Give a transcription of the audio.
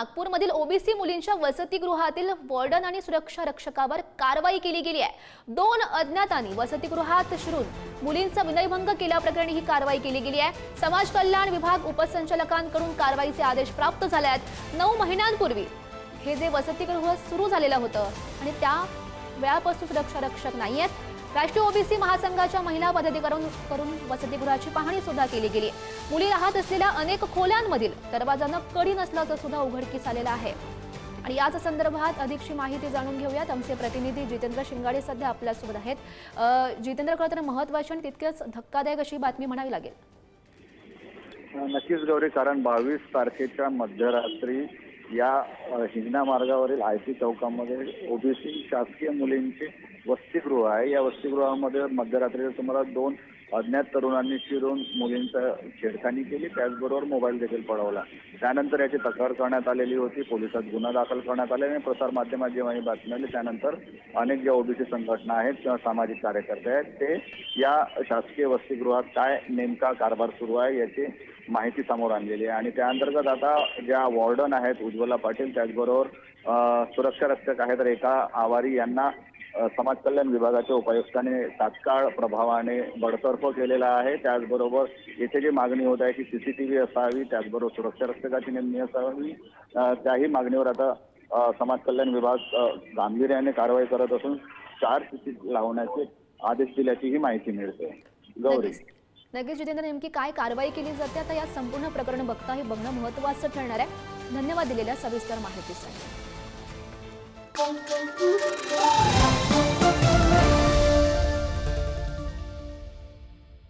नागपूरमधील ओबीसी मुलींच्या वसतिगृहातील वॉर्डन आणि सुरक्षा रक्षकावर कारवाई केली गेली आहे. दोन अज्ञातांनी वसतिगृहात शिरून मुलींचा विनयभंग केल्याप्रकरणी ही कारवाई केली गेली आहे. समाज कल्याण विभाग उपसंचालकांकडून कारवाईचे आदेश प्राप्त झाले आहेत. नऊ महिन्यांपूर्वी हे जे वसतिगृह सुरू झालेलं होतं आणि त्या वेळापासून सुरक्षा रक्षक नाही आहेत. राष्ट्रीय ओबीसी महासंघाच्या महिला पदाधिकाऱ्यांकडून करून वसतिगृहाची पाहणी सुद्धा केली गेली. मुली राहत असलेल्या अनेक खोल्यांमधील दरवाजांना कडी नसल्याचं सुद्धा उघडकीस आलेलं आहे. आणि याच संदर्भात अधिकची माहिती जाणून घेऊयात. आमचे प्रतिनिधी जितेंद्र शिंगाडे सध्या आपल्यासोबत आहेत. जितेंद्र खरं तर महत्वाची आणि तितकेच धक्कादायक अशी बातमी म्हणावी लागेल. नक्कीच गौरी कारण बावीस तारखेच्या मध्यरात्री या हिंगणा मार्गावरील आय सी चौकामध्ये ओबीसी शासकीय मुलींचे वसतिगृह आहे. या वसतिगृहामध्ये मध्यरात्रीच्या सुमारास दोन अज्ञात तरुणांनी शिरून मुलींचा छेडखानी केली. त्याचबरोबर मोबाईल देखील पळवला. त्यानंतर याची तक्रार करण्यात आलेली होती. पोलिसात गुन्हा दाखल करण्यात आले आणि प्रसारमाध्यमात जेव्हा ही बातमी आली त्यानंतर अनेक ज्या ओबीसी संघटना आहेत किंवा सामाजिक कार्यकर्ते आहेत ते या शासकीय वसतिगृहात काय नेमका कारभार सुरू आहे याची माहिती समोर आणलेली आहे. आणि त्या अंतर्गत आता ज्या वॉर्डन आहेत उज्ज्वला पाटील त्याचबरोबर सुरक्षा रक्षक आहेत रेखा आवारी यांना समाज कल्याण विभागाच्या उपायुक्ताने तात्काळ प्रभावाने बडतर्फ केलेला आहे. त्याचबरोबर येथे जी मागणी होत आहे की सीसीटीव्ही असावी त्याचबरोबर सुरक्षा रक्षकाची नेमणी असावी त्याही मागणीवर आता समाज कल्याण विभाग गांभीर्याने कारवाई करत असून चार सीसी लावण्याचे आदेश दिल्याचीही माहिती मिळते. गौरी. नगेश जितेंद्र नेमकी काय कारवाई केली जाते? आता या संपूर्ण प्रकरण बघता हे बघणं महत्वाचं ठरणार आहे. धन्यवाद दिलेल्या सविस्तर माहितीसाठी.